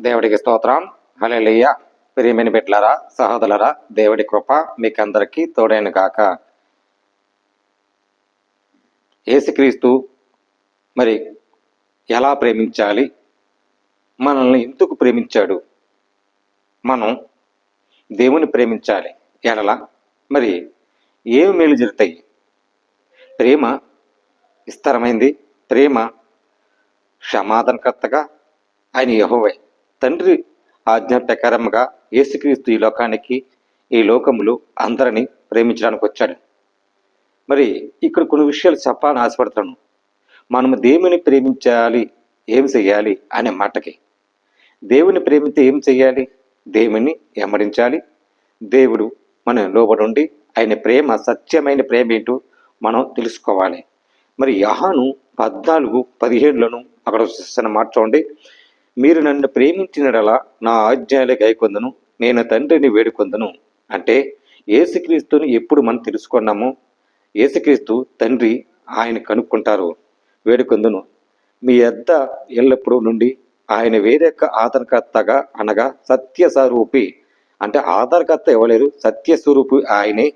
దేవుడికి స్తోత్రం. హల్లెలూయ. ప్రియమైన బిడ్లరా సహోదరులరా దేవుడి కృప మీకందరికీ తోడైన కాక యేసుక్రీస్తు మరి ఎలా ప్రేమించాలి? మనల్ని ఎందుకు ప్రేమించాడు? మనం దేవుని ప్రేమించాలి. ఎడల మరి ఏమి మేలు జరుగుతాయి? ప్రేమ విస్తారమైంది. ప్రేమ క్షమాధానకర్తగా ఆయన యహోవై. తండ్రి ఆజ్ఞ ప్రకారముగా యేసుక్రీస్తు ఈ లోకానికి ఈ లోకములు అందరినీ ప్రేమించడానికి వచ్చాడు. మరి ఇక్కడ కొన్ని విషయాలు చెప్పాలని ఆశపడుతున్నాను. మనము దేవుని ప్రేమించాలి ఏం చేయాలి అనే మాటకి. దేవుని ప్రేమితే ఏం చేయాలి? దేవుని ఎమ్మడించాలి దేవుడు మన లోబడి ఉండి ఆయన ప్రేమ సత్యమైన ప్రేమ ఏంటో మనం తెలుసుకోవాలి. మరి యహాను పద్నాలుగు పదిహేనులను అక్కడ చూస్తున్న మాట చూడండి. మీరు నన్ను ప్రేమించినడలా నా ఆజ్ఞాలే గైకొందను నేను తండ్రిని వేడుకొందను. అంటే ఏసుక్రీస్తుని ఎప్పుడు మనం తెలుసుకున్నామో? ఏసుక్రీస్తు తండ్రి ఆయన కనుక్కుంటారు వేడుకొందును. మీ అద్ద ఎల్లప్పుడూ నుండి ఆయన వేరొక ఆధారకర్తగా అనగా సత్య స్వరూపి అంటే ఆధారకర్త ఇవ్వలేరు సత్య స్వరూపి ఆయనే.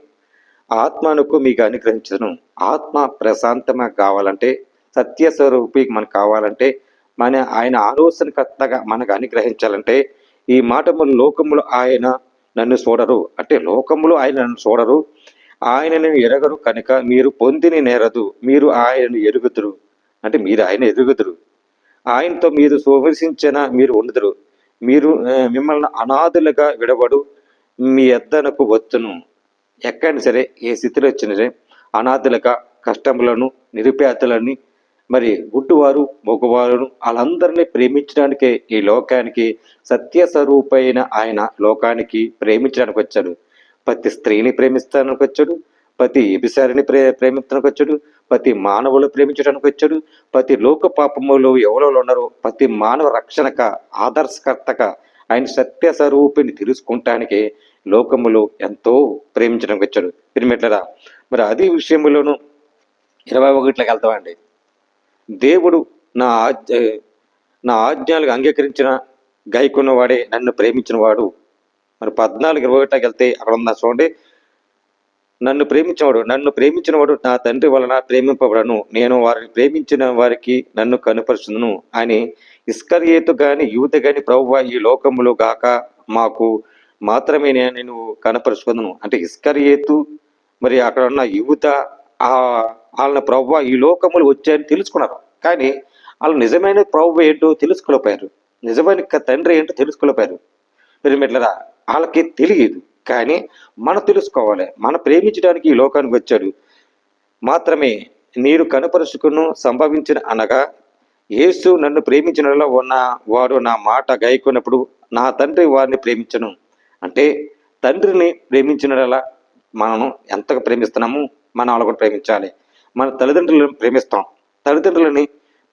ఆత్మనుకు మీకు అనుగ్రహించను. ఆత్మ ప్రశాంతంగా కావాలంటే సత్య స్వరూపి మనకు కావాలంటే మన ఆయన ఆలోచనకర్తగా మనకు అనుగ్రహించాలంటే ఈ మాటములు లోకములు ఆయన నన్ను చూడరు. అంటే లోకములు ఆయన నన్ను చూడరు. ఆయనను ఎరగరు కనుక మీరు పొందిని నేరదు. మీరు ఆయనను ఎరుగుదురు. అంటే మీరు ఆయన ఎరుగుదురు. ఆయనతో మీరు సువసించిన మీరు ఉండదురు. మీరు మిమ్మల్ని అనాథులుగా విడబడు మీ ఎద్దనకు వచ్చును. ఎక్కడైనా సరే ఏ స్థితిలో వచ్చినా సరే అనాథులుగా కష్టములను నిరుపేదలని మరి గుడ్డువారు మగవారు వాళ్ళందరినీ ప్రేమించడానికే ఈ లోకానికి సత్య స్వరూపైన ఆయన లోకానికి ప్రేమించడానికి వచ్చాడు. ప్రతి స్త్రీని ప్రేమిస్తానికి వచ్చాడు. ప్రతి ఎబిసారిని ప్రే ప్రేమించడానికి వచ్చాడు. ప్రతి మానవులు ప్రేమించడానికి వచ్చాడు. ప్రతి లోక పాపములు ఎవరెవరు ఉన్నారో ప్రతి మానవ రక్షణక ఆదర్శకర్తక ఆయన సత్య స్వరూపిని తెలుసుకుంటానికి లోకములు ఎంతో ప్రేమించడానికి వచ్చాడు. పిరిమెట్లరా మరి అది విషయంలోను ఇరవై ఒకటిలోకి వెళ్తామండి. దేవుడు నా ఆజ్ఞ నా ఆజ్ఞలకు అంగీకరించిన గైకున్నవాడే నన్ను ప్రేమించినవాడు. మరి పద్నాలుగు ఇరవై ఒకటికి వెళ్తే అక్కడ ఉందా చూడండి. నన్ను ప్రేమించినవాడు నన్ను ప్రేమించినవాడు నా తండ్రి వలన ప్రేమింపబడను. నేను వారిని ప్రేమించిన వారికి నన్ను కనుపరుచును. అని ఇస్కర్యేతు గాని యువత గాని ప్రభువ ఈ లోకములు గాక మాకు మాత్రమే నేను కనపరుచుకుందును అంటే ఇస్కరియేతు మరి అక్కడ ఉన్న యువత ఆ వాళ్ళ ప్రభు ఈ లోకములు వచ్చాయని తెలుసుకున్నారు. కానీ వాళ్ళు నిజమైన ప్రభు ఏంటో తెలుసుకోలేకపోయారు. నిజమైన తండ్రి ఏంటో తెలుసుకోలేకపోయారు. మీరు వాళ్ళకి తెలియదు. కానీ మనం తెలుసుకోవాలి. మనం ప్రేమించడానికి ఈ లోకానికి వచ్చాడు మాత్రమే నీరు కనపరుచుకును సంభవించిన అనగా యేసు నన్ను ప్రేమించిన ఉన్న వాడు నా మాట గాయకున్నప్పుడు నా తండ్రి వారిని ప్రేమించను. అంటే తండ్రిని ప్రేమించినలా మనం ఎంతగా ప్రేమిస్తున్నాము మన వాళ్ళు కూడా ప్రేమించాలి. మన తల్లిదండ్రులను ప్రేమిస్తాం. తల్లిదండ్రులని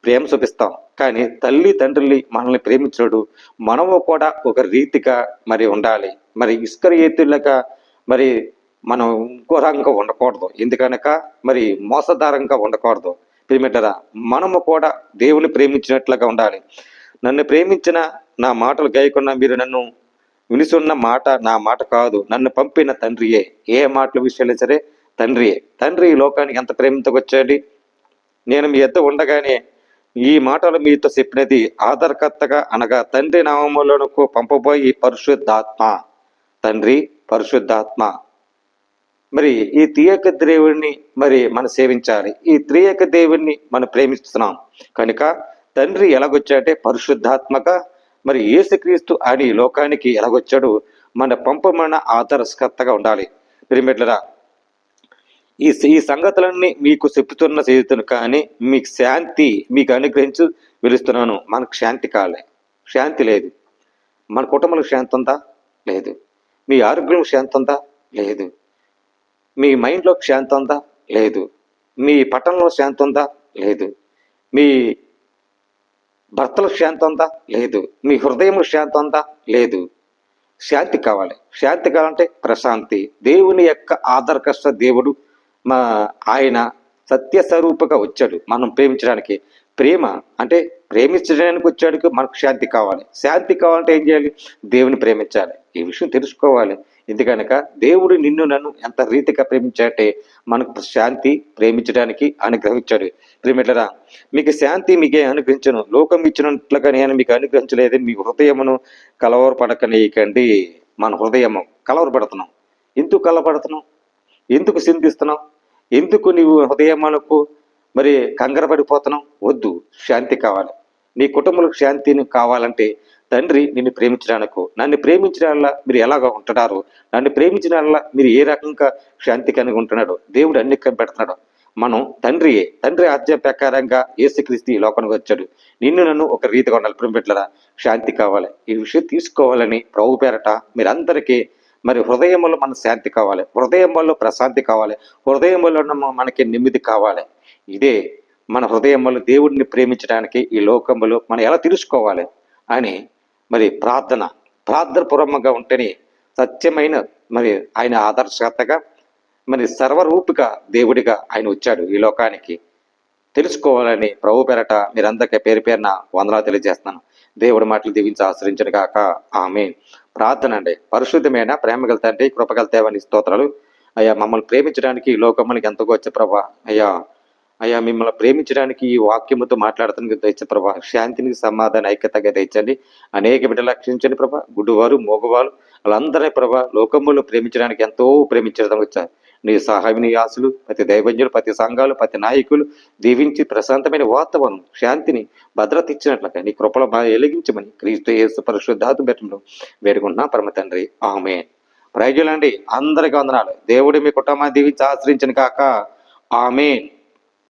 ప్రేమ చూపిస్తాం. కానీ తల్లి తండ్రుల్ని మనల్ని ప్రేమించినడు మనము కూడా ఒక రీతిగా మరి ఉండాలి. మరి ఇస్కరియేతులక మరి మనం ఇంకో రకంగా ఉండకూడదు. ఎందుకనక మరి మోసదారంగా ఉండకూడదు. ప్రేమిటరా మనము కూడా దేవుని ప్రేమించినట్లుగా ఉండాలి. నన్ను ప్రేమించిన నా మాటలు గాయకున్న మీరు నన్ను వినిసున్న మాట నా మాట కాదు. నన్ను పంపిన తండ్రియే. ఏ మాటల విషయాలు సరే తండ్రియే తండ్రి ఈ లోకానికి ఎంత ప్రేమతో వచ్చాడు నేను మీ ఎద్ద ఉండగానే ఈ మాటలు మీతో చెప్పినది ఆధారకర్తగా అనగా తండ్రి నామములకు పంపబోయి పరిశుద్ధాత్మ. తండ్రి పరిశుద్ధాత్మ. మరి ఈ త్రియక దేవుణ్ణి మరి మనం సేవించాలి. ఈ త్రియక దేవుణ్ణి మనం ప్రేమిస్తున్నాం. కనుక తండ్రి ఎలాగొచ్చాడంటే పరిశుద్ధాత్మక మరి యేసుక్రీస్తు అని లోకానికి ఎలాగొచ్చాడు? మన పంపమన్న ఆదర్శకర్తగా ఉండాలి. పిరిమిట్లరా ఈ ఈ సంగతులన్నీ మీకు చెప్తున్న చేతును కానీ మీకు శాంతి మీకు అనుగ్రహించు పిలుస్తున్నాను మనకు శాంతి కాలే. శాంతి లేదు. మన కుటుంబాలకు శాంతి ఉందా? లేదు. మీ ఆరోగ్యం శాంతి ఉందా? లేదు. మీ మైండ్లో శాంతి ఉందా? లేదు. మీ పట్టణంలో శాంతి ఉందా? లేదు. మీ భర్తలకు శాంతి ఉందా? లేదు. మీ హృదయంలో శాంతి ఉందా? లేదు. శాంతి కావాలి. శాంతి కావాలంటే ప్రశాంతి. దేవుని యొక్క ఆదరకష్ట దేవుడు మా ఆయన సత్య స్వరూపగా వచ్చాడు. మనం ప్రేమించడానికి. ప్రేమ అంటే ప్రేమించడానికి వచ్చాడు మనకు శాంతి కావాలి. శాంతి కావాలంటే ఏం చేయాలి? దేవుని ప్రేమించాలి. ఈ విషయం తెలుసుకోవాలి. ఎందుకనక దేవుడు నిన్ను నన్ను ఎంత రీతిగా ప్రేమించాడంటే మనకు శాంతి ప్రేమించడానికి అనుగ్రహించాడు. ప్రేమిట్లరా మీకు శాంతి మీకే అనుగ్రహించను. లోకం ఇచ్చినట్లుగా నేను మీకు అనుగ్రహించలేదు. మీ హృదయమును కలవరపడకనేయకండి. మన హృదయము కలవరపడుతున్నాం. ఎందుకు కలవరపడుతున్నాం? ఎందుకు చింతిస్తున్నాం? ఎందుకు నీవు హృదయమాలకు మరి కంగరపడిపోతున్నాం వద్దు శాంతి కావాలి. నీ కుటుంబంలో శాంతిని కావాలంటే తండ్రి నిన్ను ప్రేమించడానికి నన్ను ప్రేమించడాల మీరు ఎలాగ ఉంటున్నారు? నన్ను ప్రేమించడాల మీరు ఏ రకంగా శాంతి కలిగి ఉంటున్నాడు? దేవుడు అన్ని పెడుతున్నాడు మనం తండ్రియే. తండ్రి ఆజ్ఞ ప్రకారంగా ఏసుక్రీస్తు ఈ లోకానికి వచ్చాడు. నిన్ను నన్ను ఒక రీతిగా ఉండాలి. ప్రేమిట్లరా శాంతి కావాలి. ఈ విషయం తీసుకోవాలని ప్రభు పేరట మీరందరికీ మరి హృదయంలో మన శాంతి కావాలి. హృదయంలో ప్రశాంతి కావాలి. హృదయంలో మనకి నెమ్మది కావాలి. ఇదే మన హృదయంలో దేవుడిని ప్రేమించడానికి ఈ లోకంలో మనం ఎలా తెలుసుకోవాలి అని మరి ప్రార్థన. ప్రార్థన పూర్వకంగా ఉంటేనే సత్యమైన మరి ఆయన ఆదర్శకతగా మరి సర్వరూపిక దేవుడిగా ఆయన వచ్చాడు ఈ లోకానికి. తెలుసుకోవాలని ప్రభు పేరట మీరందరికీ పేరు పేరున వందనాలు తెలియజేస్తున్నాను. దేవుడి మాటలు దీవించి ఆశ్రయించను కాక ఆమె ప్రార్థన అండి. పరిశుద్ధమైన ప్రేమగల తండ్రి కృపగల దేవాని స్తోత్రాలు. అయ్యా మమ్మల్ని ప్రేమించడానికి ఈ ఎంతగా వచ్చే ప్రభా. అయ్యా అయ్యా మిమ్మల్ని ప్రేమించడానికి ఈ వాక్యముతో మాట్లాడుతున్న తెచ్చే ప్రభా. శాంతిని సమాధాన ఐక్యతగా తెచ్చండి అనేక బిడ్డలు రక్షించండి ప్రభా. గుడ్డువారు మోగవారు వాళ్ళందరినీ ప్రభా లోకములు ప్రేమించడానికి ఎంతో ప్రేమించడం వచ్చారు. నీ సహాయం ఆశలు ప్రతి దైవజ్ఞులు ప్రతి సంఘాలు ప్రతి నాయకులు దీవించి ప్రశాంతమైన వాతావరణం శాంతిని భద్రత ఇచ్చినట్లుగా నీ కృపల ఎలిగించమని క్రీస్తు యేసు పరిశుద్ధాతు బెట్టంలో వేడుకుంటున్నా పరమ తండ్రి. ఆమె ప్రైజులండి అందరికీ వందనాలు. దేవుడు మీ కుటుంబాన్ని దీవించి ఆశ్రయించిన కాక. ఆమెన్.